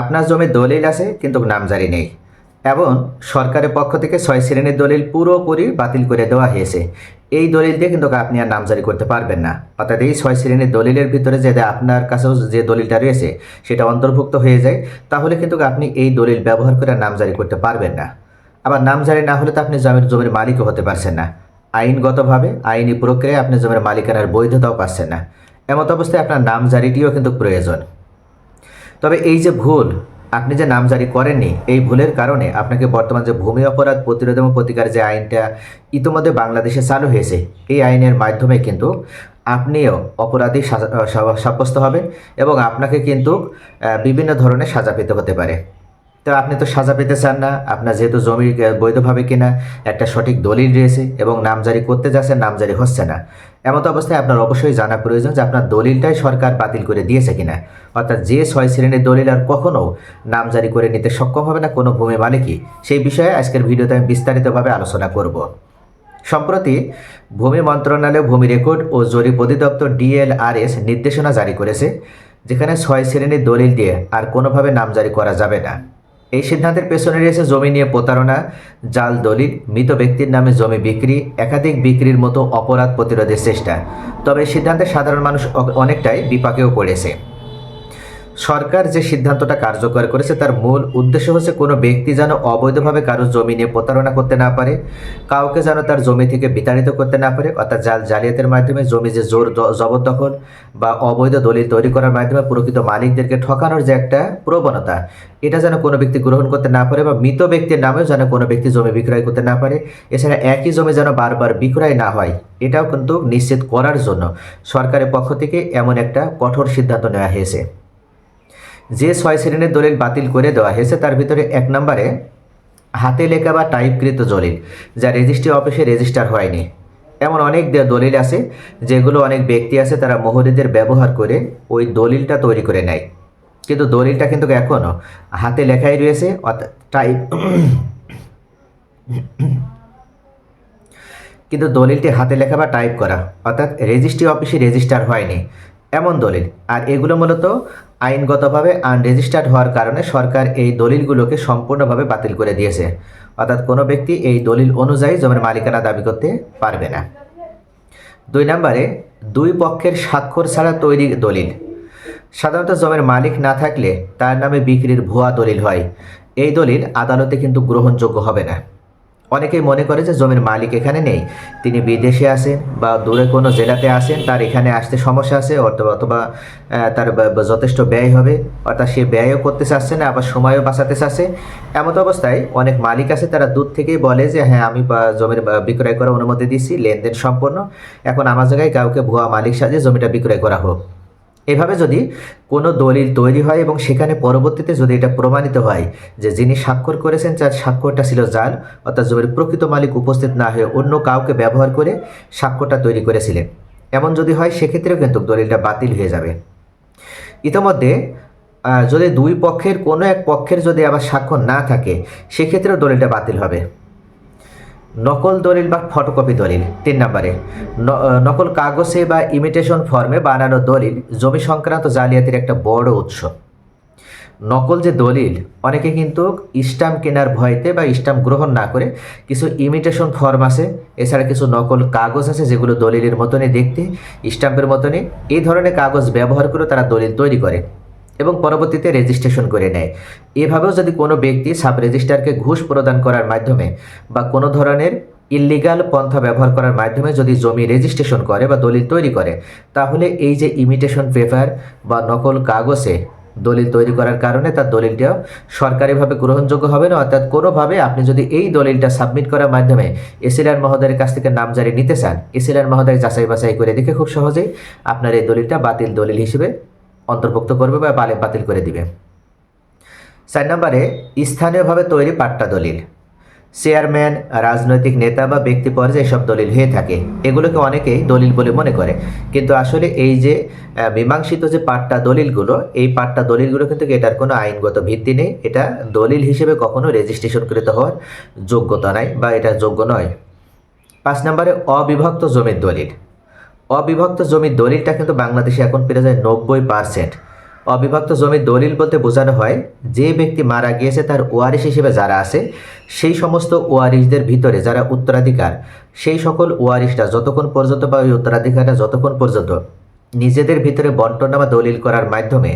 আপনার জমির দলিল আছে, কিন্তু নামজারি নেই। এবং সরকারের পক্ষ থেকে ছয় শ্রেণির দলিল পুরোপুরি বাতিল করে দেওয়া হয়েছে। এই দলিল দিয়ে কিন্তু আপনি আর নামজারি করতে পারবেন না। অর্থাৎ এই ছয় শ্রেণির দলিলের ভিতরে যে আপনার কাছেও যে দলিলটা রয়েছে, সেটা অন্তর্ভুক্ত হয়ে যায়, তাহলে কিন্তু আপনি এই দলিল ব্যবহার করে নামজারি করতে পারবেন না। আবার নামজারি না হলে তো আপনি জমির জমির মালিকও হতে পারছেন না। আইনগতভাবে, আইনি প্রক্রিয়ায় আপনি জমির মালিকানার বৈধতাও পাচ্ছেন না। এমত অবস্থায় আপনার নামজারিটিও কিন্তু প্রয়োজন। তবে এই যে ভুল, আপনি যে নামজারি করেননি, এই ভুলের কারণে আপনাকে বর্তমান যে ভূমি অপরাধ প্রতিরোধ এবং প্রতিকার যে আইনটা ইতিমধ্যে বাংলাদেশে চালু হয়েছে, এই আইনের মাধ্যমে কিন্তু আপনিও অপরাধী সাব্যস্ত হবেন এবং আপনাকে কিন্তু বিভিন্ন ধরনের সাজা পেতে হতে পারে। তো আপনি তো সাজা পেতে চান না, আপনার যেহেতু জমি বৈধভাবে কিনা, একটা সঠিক দলিল রয়েছে এবং নামজারি করতে যাচ্ছেন নামজারি হচ্ছে না। এমত অবস্থায় আপনার অবশ্যই জানা প্রয়োজন যে আপনার দলিলটাই সরকার বাতিল করে দিয়েছে কিনা। অর্থাৎ যে ছয় শ্রেণির দলিল আর কখনো নামজারি করে নিতে সক্ষম হবে না কোনো ভূমি মালিকই। সেই বিষয়ে আজকের ভিডিওতে আমি বিস্তারিতভাবে আলোচনা করব। সম্প্রতি ভূমি মন্ত্রণালয় ভূমি রেকর্ড ও জরিপ অধিদপ্তর ডিএলআরএস নির্দেশনা জারি করেছে, যেখানে ছয় শ্রেণির দলিল দিয়ে আর কোনোভাবে নামজারি করা যাবে না। এই সিদ্ধান্তের পেছনে রয়েছে জমি নিয়ে প্রতারণা, জাল দলিল, মৃত ব্যক্তির নামে জমি বিক্রি, একাধিক বিক্রির মতো অপরাধ প্রতিরোধের চেষ্টা। তবে সিদ্ধান্তে সাধারণ মানুষ অনেকটাই বিপাকেও পড়েছে। সরকার যে সিদ্ধান্তটা কার্যকর করেছে, তার মূল উদ্দেশ্য হচ্ছে কোনো ব্যক্তি যেন অবৈধভাবে কারও জমি নিয়ে প্রতারণা করতে না পারে, কাউকে যেন তার জমি থেকে বিতাড়িত করতে না পারে, অর্থাৎ জাল জালিয়াতের মাধ্যমে জমি যে জোর জবরদখল বা অবৈধ দলিল তৈরি করার মাধ্যমে প্রকৃত মালিকদেরকে ঠকানোর যে একটা প্রবণতা, এটা যেন কোনো ব্যক্তি গ্রহণ করতে না পারে বা মৃত ব্যক্তির নামেও যেন কোনো ব্যক্তি জমি বিক্রয় করতে না পারে, এছাড়া একই জমি যেন বারবার বিক্রয় না হয়, এটাও কিন্তু নিশ্চিত করার জন্য সরকারের পক্ষ থেকে এমন একটা কঠোর সিদ্ধান্ত নেওয়া হয়েছে। যে ছয় শ্রেণির দলিল বাতিল করে দেওয়া হয়েছে, তার ভিতরে এক নম্বরে হাতে লেখা বা টাইপকৃত দলিল, যা রেজিস্ট্রি অফিসে রেজিস্টার হয়নি। এমন অনেক দলিল আছে, যেগুলো অনেক ব্যক্তি আছে, তারা মোহরিদের ব্যবহার করে ওই দলিলটা তৈরি করে নেয়। কিন্তু দলিলটা কিন্তু এখনও হাতে লেখাই রয়েছে অর্থাৎ টাইপ কিন্তু দলিলটি হাতে লেখা বা টাইপ করা, অর্থাৎ রেজিস্ট্রি অফিসে রেজিস্টার হয়নি। এমন দলিল। আর এগুলো মূলত আইনগতভাবে আনরেজিস্টার্ড হওয়ার কারণে সরকার এই দলিলগুলোকে সম্পূর্ণভাবে বাতিল করে দিয়েছে। অর্থাৎ কোনো ব্যক্তি এই দলিল অনুযায়ী জমির মালিকানা দাবি করতে পারবে না। দুই নম্বরে, দুই পক্ষের স্বাক্ষর ছাড়া তৈরি দলিল। সাধারণত জমির মালিক না থাকলে তার নামে বিক্রির ভুয়া দলিল হয়। এই দলিল আদালতে কিন্তু গ্রহণযোগ্য হবে না। অনেকেই মনে করে যে জমির মালিক এখানে নেই। তিনি বিদেশে আছেন বা দূরে কোনো জেলাতে আসেন তার এখানে আসতে সমস্যা আছে অথবা অথবা তার যথেষ্ট ব্যয় হবে। অর্থাৎ সে ব্যয়ও করতে চাচ্ছে না, আবার সময়ও বাঁচাতে চাচ্ছে। এমত অবস্থায় অনেক মালিক আছে, তারা দূর থেকেই বলে যে হ্যাঁ আমি জমির বিক্রয় করার অনুমতি দিচ্ছি লেনদেন সম্পন্ন। এখন আমার জায়গায় কাউকে ভুয়া মালিক সাজিয়ে জমিটা বিক্রয় করা হোক। এভাবে যদি কোনো দলিল তৈরি হয় এবং সেখানে পরবর্তীতে যদি এটা প্রমাণিত হয় যে যিনি স্বাক্ষর করেছেন যার স্বাক্ষরটা ছিল জাল, অর্থাৎ জমির প্রকৃত মালিক উপস্থিত না হয়ে অন্য কাউকে ব্যবহার করে স্বাক্ষরটা তৈরি করেছিলেন। এমন যদি হয়, সেক্ষেত্রেও কিন্তু দলিলটা বাতিল হয়ে যাবে। ইতোমধ্যে যদি দুই পক্ষের, কোনো এক পক্ষের যদি আবার স্বাক্ষর না থাকে, সেক্ষেত্রেও দলিলটা বাতিল হবে। নকল দলিল বা ফটোকপি দলিল, তিন নম্বরে। নকল কাগজে বা ইমিটেশন ফর্মে বানানো দলিল জমি সংক্রান্ত জালিয়াতির একটা বড় উৎস। নকল যে দলিল, অনেকে কিন্তু স্টাম্প কেনার ভয়তে বা স্টাম্প গ্রহণ না করে কিছু ইমিটেশন ফর্ম আছে, এছাড়া কিছু নকল কাগজ আছে যেগুলো দলিলের মতনই দেখতে, স্টাম্পের মতনই এই ধরনের কাগজ ব্যবহার করে তারা দলিল তৈরি করে। এবং পরবর্তীতে রেজিস্ট্রেশন করে নেয়। এভাবেও যদি কোনো ব্যক্তি সাব রেজিস্ট্রারকে ঘুষ প্রদান করার মাধ্যমে বা কোনো ধরনের ইলিগাল পন্থা ব্যবহার করার মাধ্যমে যদি জমি রেজিস্ট্রেশন করে বা দলিল তৈরি করে, তাহলে এই যে ইমিটেশন পেপার বা নকল কাগজে দলিল তৈরি করার কারণে তার দলিলটাও সরকারিভাবে গ্রহণযোগ্য হবে না, অর্থাৎ কোনোভাবে আপনি যদি এই দলিলটা সাবমিট করার মাধ্যমে এসিলার মহোদয়ের কাছ থেকে নামজারি নিতে চান এসিলার মহোদয় যাচাই বাছাই করে দেখে খুব সহজেই আপনার এই দলিলটা বাতিল দলিল হিসেবে অন্তর্ভুক্ত করবে বা বাতিল করে দিবে। চার নম্বরে, স্থানীয়ভাবে তৈরি পাট্টা দলিল। চেয়ারম্যান, রাজনৈতিক নেতা বা ব্যক্তি পর্যায়ে এসব দলিল হয়ে থাকে। এগুলোকে অনেকেই দলিল বলে মনে করে। কিন্তু আসলে এই যে মীমাংসিত যে পাট্টা দলিলগুলো, এই পাট্টা দলিলগুলো কিন্তু এটার কোনো আইনগত ভিত্তি নেই? এটা দলিল হিসেবে কখনো রেজিস্ট্রেশন কৃত হওয়ার যোগ্যতা নাই বা এটা যোগ্য নয়। পাঁচ নম্বরে, অবিভক্ত জমির দলিল। অবিভক্ত জমির দলিলটা কিন্তু বাংলাদেশে এখন পেরে যায় নব্বই পার্সেন্ট অবিভক্ত জমির দলিল বলতে বোঝানো হয়, যে ব্যক্তি মারা গিয়েছে তার ওয়ারিশ হিসেবে যারা আছে, সেই সমস্ত ওয়ারিশদের ভিতরে যারা উত্তরাধিকার, সেই সকল ওয়ারিশরা যতক্ষণ পর্যন্ত বা ওই উত্তরাধিকারটা যতক্ষণ পর্যন্ত নিজেদের ভিতরে বন্টনা বা দলিল করার মাধ্যমে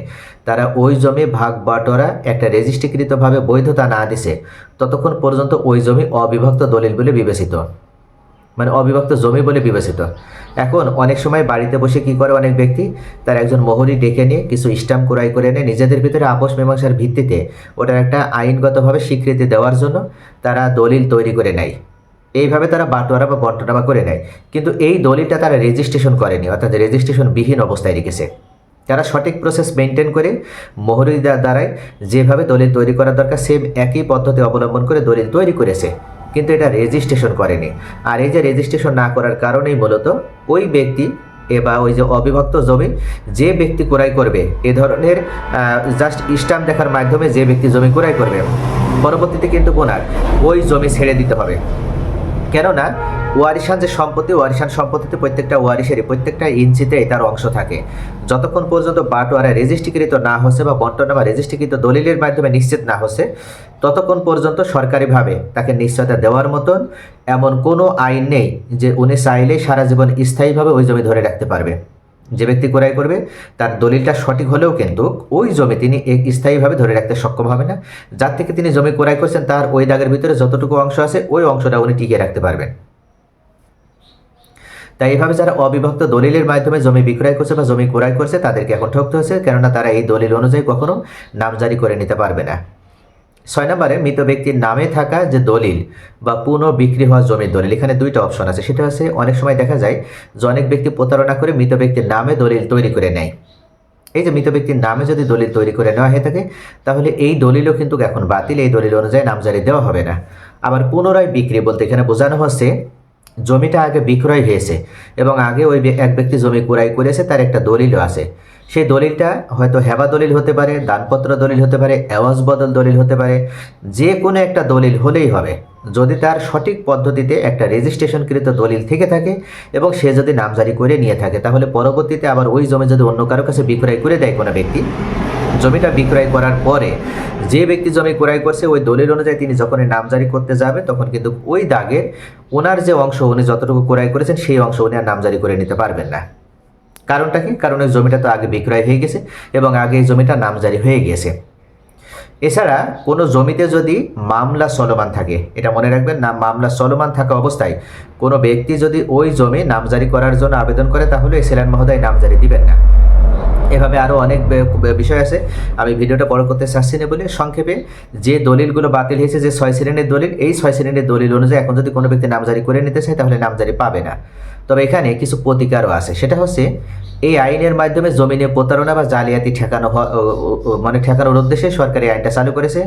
তারা ওই জমি ভাগ বাটোয়ারা একটা রেজিস্ট্রিকৃতভাবে বৈধতা না দিছে, ততক্ষণ পর্যন্ত ওই জমি অবিভক্ত দলিল বলে বিবেচিত। মানে অবিভক্ত জমি বলে বিবেচিত। এখন অনেক সময় বাড়িতে বসে কি করে অনেক ব্যক্তি? তার একজন মোহরি ডেকে নিয়ে কিছু স্ট্যাম্প ক্রয় করে নিয়ে নিজেদের ভিতরে আপোষ মীমাংসার ভিত্তিতে ওটার একটা আইনগতভাবে স্বীকৃতি দেওয়ার জন্য তারা দলিল তৈরি করে নেয়। এইভাবে তারা বাটোয়ারা বা বন্টনামা করে নেয়। কিন্তু এই দলিলটা তারা রেজিস্ট্রেশন করেনি, অর্থাৎ রেজিস্ট্রেশন বিহীন অবস্থায় রেখেছে। তারা সঠিক প্রসেস মেনটেন করে মোহরি দ্বারাই যেভাবে দলিল তৈরি করা দরকার সেম একই পদ্ধতি অবলম্বন করে দলিল তৈরি করেছে। কিন্তু এটা রেজিস্ট্রেশন করেনি। আর এই যে রেজিস্ট্রেশন না করার কারণেই মূলত ওই ব্যক্তি বা ওই যে অবিভক্ত জমি যে ব্যক্তি ক্রয় করবে, এ ধরনের জাস্ট স্ট্যাম্প দেখার মাধ্যমে যে ব্যক্তি জমি ক্রয় করবে, পরবর্তীতে কিন্তু ওনার ওই জমি ছেড়ে দিতে হবে। কেননা ওয়ারিশান যে সম্পত্তি, ওয়ারিশান সম্পত্তিতে প্রত্যেকটা ওয়ারিশেরই, প্রত্যেকটা ইঞ্চিতেই তার অংশ থাকে। যতক্ষণ পর্যন্ত বাটোয়ারা রেজিস্ট্রিকৃত না হচ্ছে বা বন্টনা বা রেজিস্ট্রিকৃত দলিলের মাধ্যমে নিশ্চিত না হচ্ছে, ততক্ষণ পর্যন্ত সরকারিভাবে তাকে নিশ্চয়তা দেওয়ার মতন এমন কোনো আইন নেই যে উনি চাইলেই সারা জীবন স্থায়ীভাবে ওই জমি ধরে রাখতে পারবে। যে ব্যক্তি ক্রয় করবে, তার দলিলটা সঠিক হলেও কিন্তু ওই জমি তিনি এক স্থায়ীভাবে ধরে রাখতে সক্ষম হবে না। যার থেকে তিনি জমি ক্রয় করছেন, তার ওই দাগের ভিতরে যতটুকু অংশ আছে, ওই অংশটা উনি টিকিয়ে রাখতে পারবেন। তাই এইভাবে যারা অবিভক্ত দলিলের মাধ্যমে জমি বিক্রয় করছে বা জমি ক্রয় করছে, তাদেরকে এখন ঠকতে হচ্ছে, কেননা তারা এই দলিল অনুযায়ী কখনো নামজারি করে নিতে পারবে না। ছয় নম্বরে মৃত ব্যক্তির নামে থাকা যে দলিল বা পুনঃ বিক্রি হওয়া জমির দলিল, এখানে দুইটা অপশন আছে। সেটা হচ্ছে, অনেক সময় দেখা যায় যে অনেক ব্যক্তি প্রতারণা করে মৃত ব্যক্তির নামে দলিল তৈরি করে নেয়। এই যে মৃত ব্যক্তির নামে যদি দলিল তৈরি করে নেওয়া হয়ে থাকে, তাহলে এই দলিলও কিন্তু এখন বাতিল। এই দলিল অনুযায়ী নামজারি দেওয়া হবে না। আবার পুনরায় বিক্রি বলতে এখানে বোঝানো হচ্ছে, জমিটা আগে বিক্রয় হয়েছে এবং আগে ওই এক ব্যক্তি জমি ক্রয় করেছে, তার একটা দলিলও আছে। সেই দলিলটা হয়তো হেবা দলিল হতে পারে, দানপত্র দলিল হতে পারে এওয়াজ বদল দলিল হতে পারে, যে কোনো একটা দলিল হলেই হবে। যদি তার সঠিক পদ্ধতিতে একটা রেজিস্ট্রেশনকৃত দলিল থেকে থাকে এবং সে যদি নামজারি করে নিয়ে থাকে, তাহলে পরবর্তীতে আবার ওই জমি যদি অন্য কারও কাছে বিক্রয় করে দেয় কোনো ব্যক্তি, জমিটা বিক্রয় করার পরে যে ব্যক্তি জমি ক্রয় করছে, ওই দলিল অনুযায়ী তিনি যখন নামজারি করতে যাবে, তখন কিন্তু ওই দাগের ওনার যে অংশ উনি যতটুকু ক্রয় করেছেন, সেই অংশ উনি আর নামজারি করে নিতে পারবেন না। কারণটা কি? কারণ ওই জমিটা তো আগে বিক্রয় হয়ে গেছে এবং আগে এই জমিটা নামজারি হয়ে গেছে। এছাড়া কোনো জমিতে যদি মামলা চলমান থাকে, এটা মনে রাখবেন না, মামলা চলমান থাকা অবস্থায় কোনো ব্যক্তি যদি ওই জমি নামজারি করার জন্য আবেদন করে, তাহলে সেলান মহোদয় নামজারি দিবেন না। এভাবে আরও অনেক বিষয় আছে। আমি ভিডিওটা বড় করতে চাচ্ছি না বলে সংক্ষেপে যে দলিলগুলো বাতিল হয়েছে, যে ছয় শ্রেণির দলিল, এই ছয় শ্রেণির দলিল অনুযায়ী এখন যদি কোনো ব্যক্তি নামজারি করে নিতে চায়, তাহলে নামজারি পাবে না। তবে এখানে কিছু প্রতিকারও আছে। সেটা হচ্ছে, এই আইনের মাধ্যমে জমিনে প্রতারণা বা জালিয়াতি ঠেকানো মানে ঠেকানোর উদ্দেশ্যে সরকারি আইনটা চালু করেছে।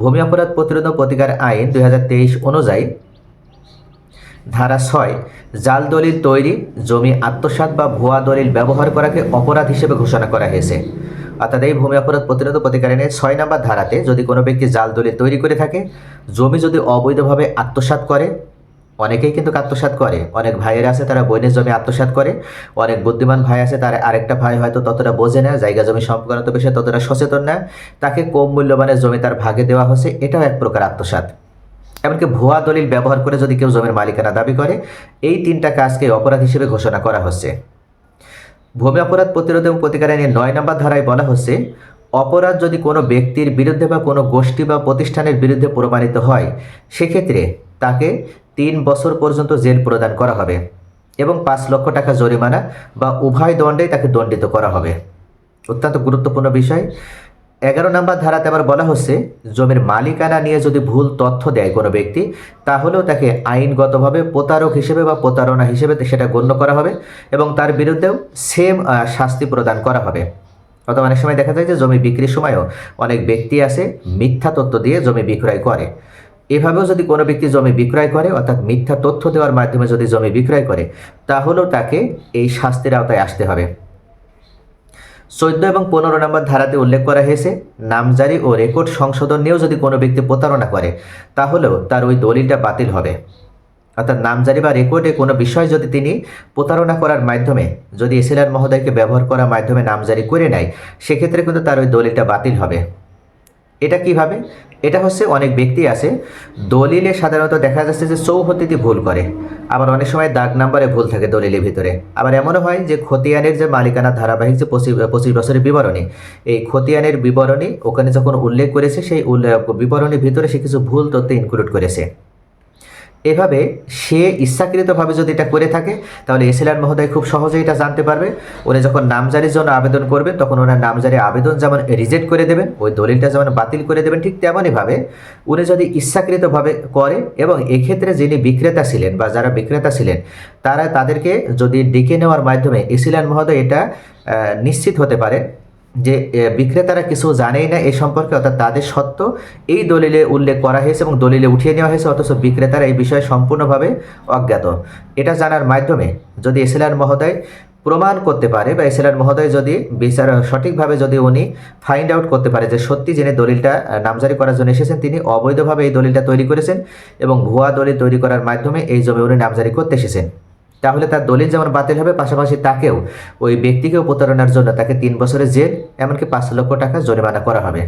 ভূমি অপরাধ প্রতিরোধ প্রতিকার আইন দুই হাজার তেইশ অনুযায়ী ধারা ছয়, জাল দলিল তৈরি, জমি আত্মসাৎ বা ভুয়া দলিল ব্যবহার করাকে অপরাধ হিসেবে ঘোষণা করা হয়েছে। অর্থাৎ এই ভূমি অপরাধ প্রতিরোধ ও প্রতিকার আইনের ছয় নম্বর ধারাতে যদি কোনো ব্যক্তি জাল দলিল তৈরি করে থাকে, জমি যদি অবৈধভাবে আত্মসাৎ করে, অনেকেই কিন্তু আত্মসাৎ করে। অনেক ভাইয়ের আছে তারা বইনের জমি আত্মসাৎ করে, অনেক বুদ্ধিমান ভাই আছে তার আরেকটা ভাই হয়তো ততটা বোঝে না, জায়গা জমি সংক্রান্ত বিষয়ে ততটা সচেতন না, তাকে কম মূল্যবানের জমি তার ভাগে দেওয়া হচ্ছে এটাও এক প্রকার আত্মসাৎ। এমনকি ভুয়া দলিল ব্যবহার করে যদি কেউ জমির মালিকানা দাবি করে, এই তিনটা কাজকে অপরাধ হিসেবে ঘোষণা করা হচ্ছে। ভূমি অপরাধ প্রতিরোধ এবং প্রতিকার আইনের নয় নম্বর ধারায় বলা হচ্ছে, অপরাধ যদি কোনো ব্যক্তির বিরুদ্ধে বা কোনো গোষ্ঠী বা প্রতিষ্ঠানের বিরুদ্ধে প্রমাণিত হয়, সেক্ষেত্রে তাকে তিন বছর পর্যন্ত জেল প্রদান করা হবে এবং পাঁচ লক্ষ টাকা জরিমানা বা উভয় দণ্ডেই তাকে দণ্ডিত করা হবে। অত্যন্ত গুরুত্বপূর্ণ বিষয়। এগারো নম্বর ধারাতে আবার বলা হচ্ছে, জমির মালিকানা নিয়ে যদি ভুল তথ্য দেয় কোনো ব্যক্তি, তাহলেও তাকে আইনগতভাবে প্রতারক হিসেবে বা প্রতারণা হিসেবে সেটা গণ্য করা হবে এবং তার বিরুদ্ধেও সেম শাস্তি প্রদান করা হবে। অথবা অনেক সময় দেখা যায় যে জমি বিক্রির সময়ও অনেক ব্যক্তি আছে, মিথ্যা তথ্য দিয়ে জমি বিক্রয় করে। এভাবেও যদি কোনো ব্যক্তি জমি বিক্রয় করে, অর্থাৎ মিথ্যা তথ্য দেওয়ার মাধ্যমে যদি জমি বিক্রয় করে, তাহলেও তাকে এই শাস্তির আওতায় আসতে হবে। চোদ্দ এবং পনেরো নম্বর ধারাতে উল্লেখ করা হয়েছে, নামজারি ও রেকর্ড সংশোধন নিয়েও যদি কোনো ব্যক্তি প্রতারণা করে, তাহলেও তার ওই দলিলটা বাতিল হবে। অর্থাৎ নামজারি বা রেকর্ডে কোনো বিষয় যদি তিনি প্রতারণা করার মাধ্যমে, যদি এসিলার মহোদয়কে ব্যবহার করার মাধ্যমে নামজারি করে নেয়, সেক্ষেত্রে কিন্তু তার ওই দলিলটা বাতিল হবে। এটা কীভাবে? এটা হচ্ছে অনেক ব্যক্তি আছে, দলিলে সাধারণত দেখা যাচ্ছে যে চৌহতিতে ভুল করে। আবার অনেক সময় দাগ নাম্বারে ভুল থাকে দলিলের ভিতরে। আবার এমনও হয় যে খতিয়ানের যে মালিকানা ধারাবাহিক যে পঁচিশ বছরের বিবরণী, এই খতিয়ানের বিবরণী ওখানে যখন উল্লেখ করেছে, সেই বিবরণীর ভিতরে সে কিছু ভুল তথ্য ইনক্লুড করেছে। এভাবে সে ইচ্ছাকৃতভাবে যদি এটা করে থাকে, তাহলে এসিলার মহোদয় খুব সহজেই এটা জানতে পারবে। উনি যখন নামজারির জন্য আবেদন করবেন, তখন ওনার নামজারি আবেদন যেমন রিজেক্ট করে দেবেন, ওই দলিলটা যেমন বাতিল করে দেবেন, ঠিক তেমনইভাবে উনি যদি ইচ্ছাকৃতভাবে করে এবং এক্ষেত্রে যিনি বিক্রেতা ছিলেন বা যারা বিক্রেতা ছিলেন, তারা তাদেরকে যদি ডেকে নেওয়ার মাধ্যমে এসিলান মহোদয় এটা নিশ্চিত হতে পারে যে বিক্রেতারা কিছু জানেই না এই সম্পর্কে, অর্থাৎ তাদের সত্য, এই দলিলে উল্লেখ করা হয়েছে এবং দলিলে উঠিয়ে নেওয়া হয়েছে, অথচ বিক্রেতারা এই বিষয়ে সম্পূর্ণভাবে অজ্ঞাত। এটা জানার মাধ্যমে যদি এসএলআর মহোদয় প্রমাণ করতে পারে বা এসএলআর মহোদয় যদি বিচার, সঠিকভাবে যদি উনি ফাইন্ড আউট করতে পারে যে সত্যি যিনি দলিলটা নামজারি করার জন্য এসেছেন, তিনি অবৈধভাবে এই দলিলটা তৈরি করেছেন এবং ভুয়া দলিল তৈরি করার মাধ্যমে এই জমি উনি নামজারি করতে এসেছেন। তাহলে তার দলিল যেমন বাতিল হবে, পাশাপাশি তাকেও, ওই ব্যক্তিকেও প্রতারণার জন্য তাকে তিন বছরের জেল, এমনকি পাঁচ লক্ষ টাকা জরিমানা করা হবে।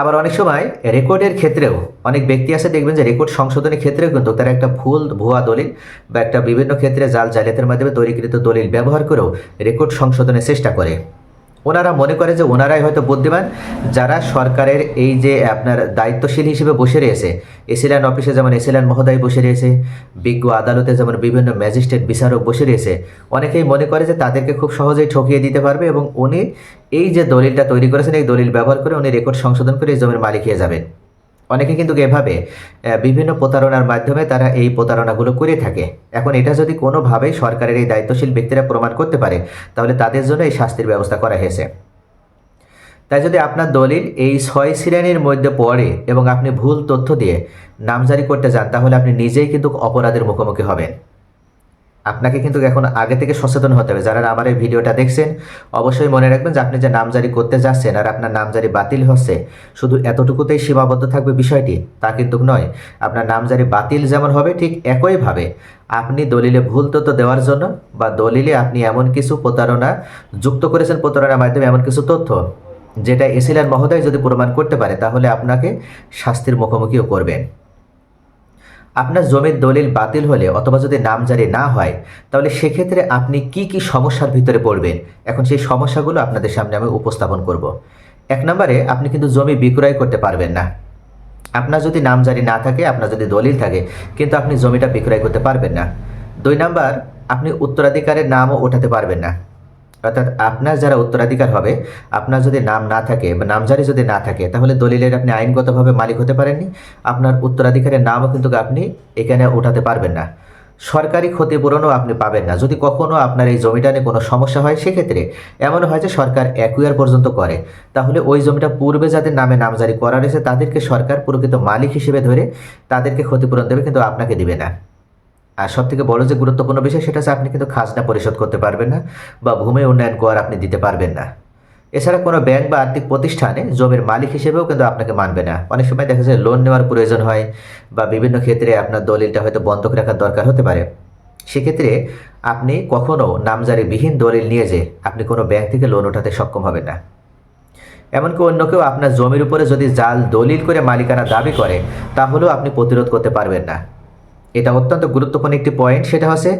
আবার অনেক সময় রেকর্ডের ক্ষেত্রেও অনেক ব্যক্তি আছে, দেখবেন যে রেকর্ড সংশোধনের ক্ষেত্রেও কিন্তু তারা একটা ভুল, ভুয়া দলিল বা একটা বিভিন্ন ক্ষেত্রে জাল, জালিয়াতের মাধ্যমে তৈরিকৃত দলিল ব্যবহার করেও রেকর্ড সংশোধনের চেষ্টা করে। ওনারা মনে করে যে ওনারাই হয়তো বুদ্ধিমান, যারা সরকারের এই যে আপনার দায়িত্বশীল হিসেবে বসে রয়েছে এসিল্যান্ড অফিসে যেমন এসিল্যান্ড মহোদয় বসে রয়েছে, বিজ্ঞ আদালতে যেমন বিভিন্ন ম্যাজিস্ট্রেট, বিচারক বসে রয়েছে, অনেকেই মনে করে যে তাদেরকে খুব সহজেই ঠকিয়ে দিতে পারবে এবং উনি এই যে দলিলটা তৈরি করেছেন, এই দলিল ব্যবহার করে উনি রেকর্ড সংশোধন করে এই জমির মালিক হয়ে যাবেন। অনেকে কিন্তু এভাবে বিভিন্ন প্রতারণার মাধ্যমে তারা এই প্রতারণাগুলো করে থাকে। এখন এটা যদি কোনোভাবেই সরকারের এই দায়িত্বশীল ব্যক্তিরা প্রমাণ করতে পারে, তাহলে তাদের জন্য এই শাস্তির ব্যবস্থা করা হয়েছে। তাই যদি আপনার দলিল এই ছয় শ্রেণির মধ্যে পড়ে এবং আপনি ভুল তথ্য দিয়ে নামজারি করতে যান, তাহলে আপনি নিজেই কিন্তু অপরাধের মুখোমুখি হবেন। আপনাকে কিন্তু এখন আগে থেকে সচেতন হতে হবে। যারা আমার এই ভিডিওটা দেখছেন, অবশ্যই মনে রাখবেন যে আপনি যে নামজারি করতে যাচ্ছেন আর আপনার নামজারি বাতিল হচ্ছে, শুধু এতটুকুতেই সীমাবদ্ধ থাকবে বিষয়টি, তা কিন্তু নয়। আপনার নামজারি বাতিল যেমন হবে, ঠিক একইভাবে আপনি দলিলে ভুল তথ্য দেওয়ার জন্য বা দলিলে আপনি এমন কিছু প্রতারণা যুক্ত করেছেন প্রতারণার মাধ্যমে এমন কিছু তথ্য, যেটা এসিলার মহোদয় যদি প্রমাণ করতে পারে, তাহলে আপনাকে শাস্তির মুখোমুখিও করবেন। আপনার জমির দলিল বাতিল হলে অথবা যদি নাম জারি না হয়, তাহলে সেক্ষেত্রে আপনি কি কি সমস্যার ভিতরে পড়বেন? এখন সেই সমস্যাগুলো আপনাদের সামনে আমি উপস্থাপন করব। এক নম্বরে, আপনি কিন্তু জমি বিক্রয় করতে পারবেন না। আপনার যদি নামজারি না থাকে, আপনার যদি দলিল থাকে, কিন্তু আপনি জমিটা বিক্রয় করতে পারবেন না। দুই নাম্বার, আপনি উত্তরাধিকারের নামও ওঠাতে পারবেন না। অর্থাৎ আপনার যারা উত্তরাধিকার হবে, আপনার যদি নাম না থাকে বা নামজারি যদি না থাকে, তাহলে দলিলের আপনি আইনগতভাবে মালিক হতে পারেননি। আপনার উত্তরাধিকারের নামও কিন্তু আপনি এখানে ওঠাতে পারবেন না। সরকারি ক্ষতিপূরণও আপনি পাবেন না। যদি কখনও আপনার এই জমিটা নিয়ে কোনো সমস্যা হয়, সেক্ষেত্রে এমন হয় যে সরকার অ্যাকুয়ার পর্যন্ত করে। তাহলে ওই জমিটা পূর্বে যাদের নামে নামজারি করা রয়েছে, তাদেরকে সরকার প্রকৃত মালিক হিসেবে ধরে তাদেরকে ক্ষতিপূরণ দেবে, কিন্তু আপনাকে দিবে না। আর সব থেকে বড় যে গুরুত্বপূর্ণ বিষয় সেটা হচ্ছে আপনি কিন্তু খাজনা পরিশোধ করতে পারবেন না বা ভূমি উন্নয়ন কর আপনি দিতে পারবেন না। এছাড়া কোনো ব্যাংক বা আর্থিক প্রতিষ্ঠানে জমির মালিক হিসেবেও কিন্তু আপনাকে মানবে না। অনেক সময় দেখা যায় লোন নেওয়ার প্রয়োজন হয় বা বিভিন্ন ক্ষেত্রে আপনার দলিলটা হয়তো বন্ধক রাখার দরকার হতে পারে। সেক্ষেত্রে আপনি কখনও নামজারিবিহীন দলিল নিয়ে যে আপনি কোনো ব্যাংক থেকে লোন ওঠাতে সক্ষম হবেন না। এমনকি অন্য কেউ আপনার জমির উপরে যদি জাল দলিল করে মালিকানা দাবি করে, তাহলেও আপনি প্রতিরোধ করতে পারবেন না। এটা অত্যন্ত গুরুত্বপূর্ণ একটি পয়েন্ট সেটা হচ্ছে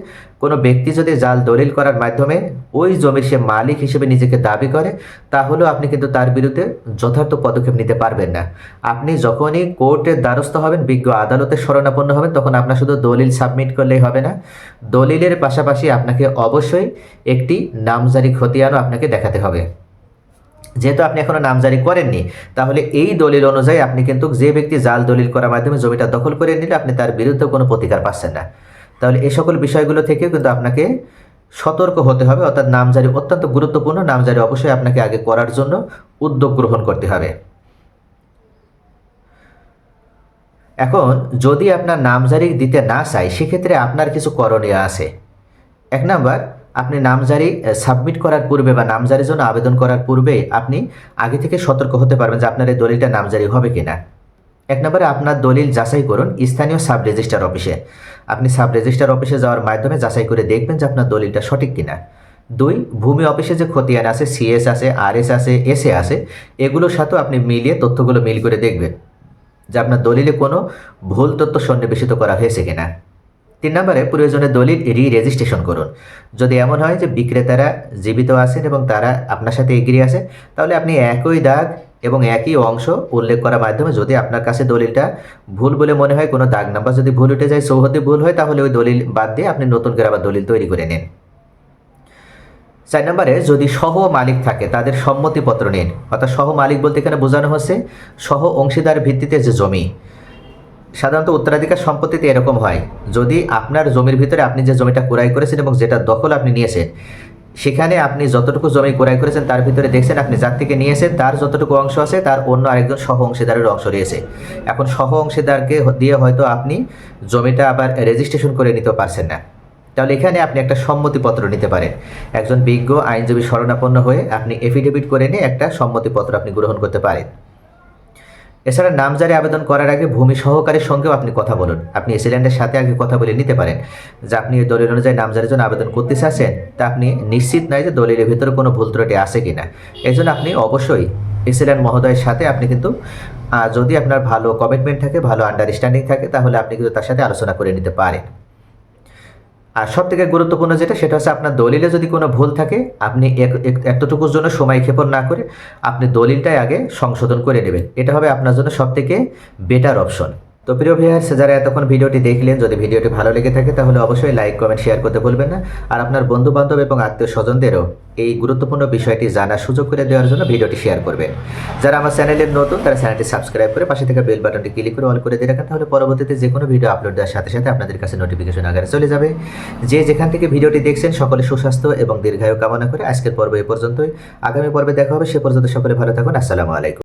কোনো ব্যক্তি যদি জাল দলিল করার মাধ্যমে ওই জমির সে মালিক হিসেবে নিজেকে দাবি করে, তাহলেও আপনি কিন্তু তার বিরুদ্ধে যথার্থ পদক্ষেপ নিতে পারবেন না। আপনি যখনই কোর্টের দ্বারস্থ হবেন, বিজ্ঞ আদালতে শরণাপন্ন হবেন, তখন আপনার শুধু দলিল সাবমিট করলেই হবে না। দলিলের পাশাপাশি আপনাকে অবশ্যই একটি নামজারি খতিয়ানও আপনাকে দেখাতে হবে। যেহেতু আপনি এখনও নামজারি করেননি, তাহলে এই দলিল অনুযায়ী আপনি কিন্তু যে ব্যক্তি জাল দলিল করার মাধ্যমে জমিটা দখল করে নিলে আপনি তার বিরুদ্ধে কোনো প্রতিকার পাচ্ছেন না। তাহলে এই সকল বিষয়গুলো থেকেও কিন্তু আপনাকে সতর্ক হতে হবে, অর্থাৎ নামজারি অত্যন্ত গুরুত্বপূর্ণ। নামজারি অবশ্যই আপনাকে আগে করার জন্য উদ্যোগ গ্রহণ করতে হবে। এখন যদি আপনার নামজারি দিতে না চাই সেক্ষেত্রে আপনার কিছু করণীয় আছে। এক নাম্বার আপনি নামজারি সাবমিট করার পূর্বে বা নামজারির জন্য আবেদন করার পূর্বে আপনি আগে থেকে সতর্ক হতে পারবেন যে আপনার এই দলিলটা নামজারি হবে কিনা। এক নম্বরে আপনার দলিল যাচাই করুন স্থানীয় সাব রেজিস্টার অফিসে। আপনি সাব রেজিস্টার অফিসে যাওয়ার মাধ্যমে যাচাই করে দেখবেন যে আপনার দলিলটা সঠিক কিনা। দুই, ভূমি অফিসে যে খতিয়ান আছে সিএস আছে আরএস আছে এসএ আছে, এগুলোর সাথেও আপনি মিলিয়ে তথ্যগুলো মিল করে দেখবেন যে আপনার দলিলে কোনো ভুল তথ্য সন্নিবেশিত করা হয়েছে কিনা। তিন নম্বরে প্রয়োজনে দলিল রি রেজিস্ট্রেশন করুন। যদি এমন হয় যে বিক্রেতারা জীবিত আছেন এবং তারা আপনার সাথে এগ্রি আছে, তাহলে আপনি একই দাগ এবং একই অংশ উল্লেখ করার মাধ্যমে যদি আপনার কাছে দলিলটা ভুল বলে মনে হয়, কোনো দাগ নাম্বার যদি ভুল উঠে যায়, সৌহদে ভুল হয়, তাহলে ওই দলিল বাদ দিয়ে আপনি নতুন করে আবার দলিল তৈরি করে নিন। চার নম্বরে যদি সহ মালিক থাকে, তাদের সম্মতিপত্র নিন। অর্থাৎ সহ মালিক বলতে এখানে বোঝানো হচ্ছে সহ অংশীদার ভিত্তিতে যে জমি সাধারণত উত্তরাধিকার সম্পত্তিতে এরকম হয়। যদি আপনার জমির ভিতরে আপনি যে জমিটা ক্রয় করেছেন এবং যেটা দখল আপনি নিয়েছেন, সেখানে আপনি যতটুকু জমি ক্রয় করেছেন তার ভিতরে দেখছেন আপনি যার থেকে নিয়েছেন তার যতটুকু অংশ আছে তার অন্য আরেকজন সহ অংশীদারের অংশ রয়েছে। এখন সহ অংশীদারকে দিয়ে হয়তো আপনি জমিটা আবার রেজিস্ট্রেশন করে নিতে পারছেন না। তাহলে এখানে আপনি একটা সম্মতিপত্র নিতে পারেন। একজন বিজ্ঞ, আইনজীবী শরণাপন্ন হয়ে আপনি এফিডেভিট করে নিয়ে একটা সম্মতিপত্র আপনি গ্রহণ করতে পারেন। এছাড়া নামজারি আবেদন করার আগে ভূমি সহকারীর সঙ্গেও আপনি কথা বলুন। আপনি এসিল্যান্ডের সাথে আগে কথা বলে নিতে পারেন। যে আপনি এই দলিল অনুযায়ী নামজারির জন্য আবেদন করতে চাচ্ছেন, তা আপনি নিশ্চিত নয় যে দলিলের ভিতরে কোনো ভুল ত্রুটি আছে কি না এই জন্য আপনি অবশ্যই এসিল্যান্ড মহোদয়ের সাথে আপনি কিন্তু যদি আপনার ভালো কমিটমেন্ট থাকে, ভালো আন্ডারস্ট্যান্ডিং থাকে, তাহলে আপনি কিন্তু তার সাথে আলোচনা করে নিতে পারেন। আর সব থেকে গুরুত্বপূর্ণ যেটা, সেটা হচ্ছে আপনার দলিলে যদি কোনো ভুল থাকে, আপনি এতটুকুর জন্য সময় ক্ষেপণ না করে আপনি দলিলটাই আগে সংশোধন করে নেবেন। এটা হবে আপনার জন্য সব থেকে বেটার অপশন তো প্রিয় ভিউয়ার্স যারা এতক্ষণ ভিডিওটি দেখলেন, যদি ভিডিওটি ভালো লেগে থাকে, তাহলে অবশ্যই লাইক কমেন্ট শেয়ার করতে ভুলবেন না। আর আপনার বন্ধু বান্ধব এবং আত্মীয় স্বজনদেরও এই গুরুত্বপূর্ণ বিষয়টি জানার সুযোগ করে দেওয়ার জন্য ভিডিওটি শেয়ার করবেন। যারা আমার চ্যানেলের নতুন, তারা চ্যানেলটি সাবস্ক্রাইব করে পাশে থেকে বেল বাটনটি ক্লিক করে অল করে দিয়ে রাখেন, তাহলে পরবর্তীতে যে কোনো ভিডিও আপলোড দেওয়ার সাথে সাথে আপনাদের কাছে নোটিফিকেশন আকারে চলে যাবে। যে যেখান থেকে ভিডিওটি দেখছেন, সকলে সুস্বাস্থ্য এবং দীর্ঘায়ু কামনা করে আজকের পর্ব এ পর্যন্তই। আগামী পর্বে দেখা হবে, সে পর্যন্ত সকলে ভালো থাকুন। আসসালামু আলাইকুম।